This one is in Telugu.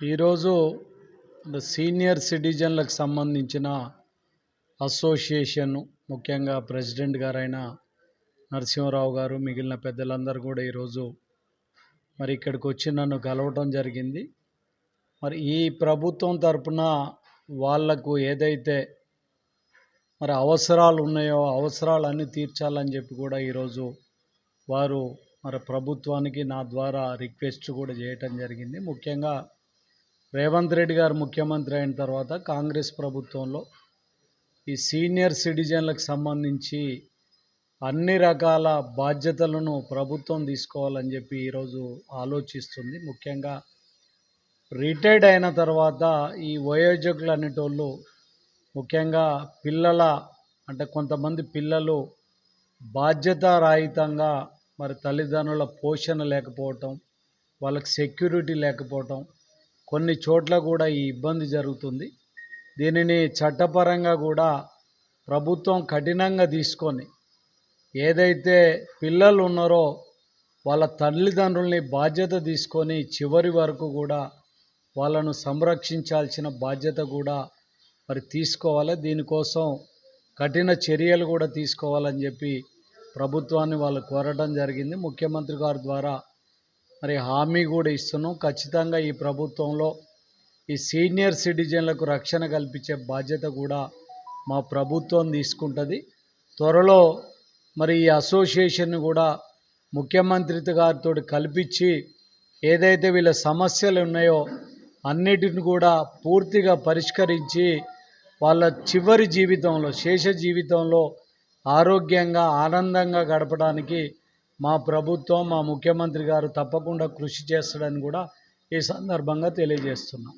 ఈరోజు సీనియర్ సిటిజన్లకు సంబంధించిన అసోసియేషన్ ముఖ్యంగా ప్రెసిడెంట్ గారైన నరసింహారావు గారు మిగిలిన పెద్దలందరూ కూడా ఈరోజు మరి ఇక్కడికి వచ్చి నన్ను కలవటం జరిగింది. మరి ఈ ప్రభుత్వం తరపున వాళ్ళకు ఏదైతే మరి అవసరాలు ఉన్నాయో అవసరాలన్నీ తీర్చాలని చెప్పి కూడా ఈరోజు వారు మరి ప్రభుత్వానికి నా ద్వారా రిక్వెస్ట్ కూడా చేయటం జరిగింది. ముఖ్యంగా రేవంత్ రెడ్డి గారు ముఖ్యమంత్రి అయిన తర్వాత కాంగ్రెస్ ప్రభుత్వంలో ఈ సీనియర్ సిటిజన్లకు సంబంధించి అన్ని రకాల బాధ్యతలను ప్రభుత్వం తీసుకోవాలని చెప్పి ఈరోజు ఆలోచిస్తుంది. ముఖ్యంగా రిటైర్డ్ అయిన తర్వాత ఈ వయోజకులు అనేటోళ్ళు ముఖ్యంగా పిల్లల అంటే కొంతమంది పిల్లలు బాధ్యతారాహితంగా మరి తల్లిదండ్రుల పోషణ లేకపోవటం వాళ్ళకి సెక్యూరిటీ లేకపోవటం కొన్ని చోట్ల కూడా ఈ ఇబ్బంది జరుగుతుంది. దీనిని చట్టపరంగా కూడా ప్రభుత్వం కఠినంగా తీసుకొని ఏదైతే పిల్లలు ఉన్నారో వాళ్ళ తల్లిదండ్రుల్ని బాధ్యత తీసుకొని చివరి వరకు కూడా వాళ్ళను సంరక్షించాల్సిన బాధ్యత కూడా మరి తీసుకోవాలి. దీనికోసం కఠిన చర్యలు కూడా తీసుకోవాలని చెప్పి ప్రభుత్వాన్ని వాళ్ళు కోరడం జరిగింది. ముఖ్యమంత్రి గారి ద్వారా మరి హామీ కూడా ఇస్తున్నాం. ఖచ్చితంగా ఈ ప్రభుత్వంలో ఈ సీనియర్ సిటిజన్లకు రక్షణ కల్పించే బాధ్యత కూడా మా ప్రభుత్వం తీసుకుంటుంది. త్వరలో మరి ఈ అసోసియేషన్ కూడా ముఖ్యమంత్రి గారితో కల్పించి ఏదైతే వీళ్ళ సమస్యలు ఉన్నాయో అన్నిటిని కూడా పూర్తిగా పరిష్కరించి వాళ్ళ చివరి జీవితంలో శేష జీవితంలో ఆరోగ్యంగా ఆనందంగా గడపడానికి మా ప్రభుత్వం మా ముఖ్యమంత్రి గారు తప్పకుండా కృషి చేస్తాడని కూడా ఈ సందర్భంగా తెలియజేస్తున్నాం.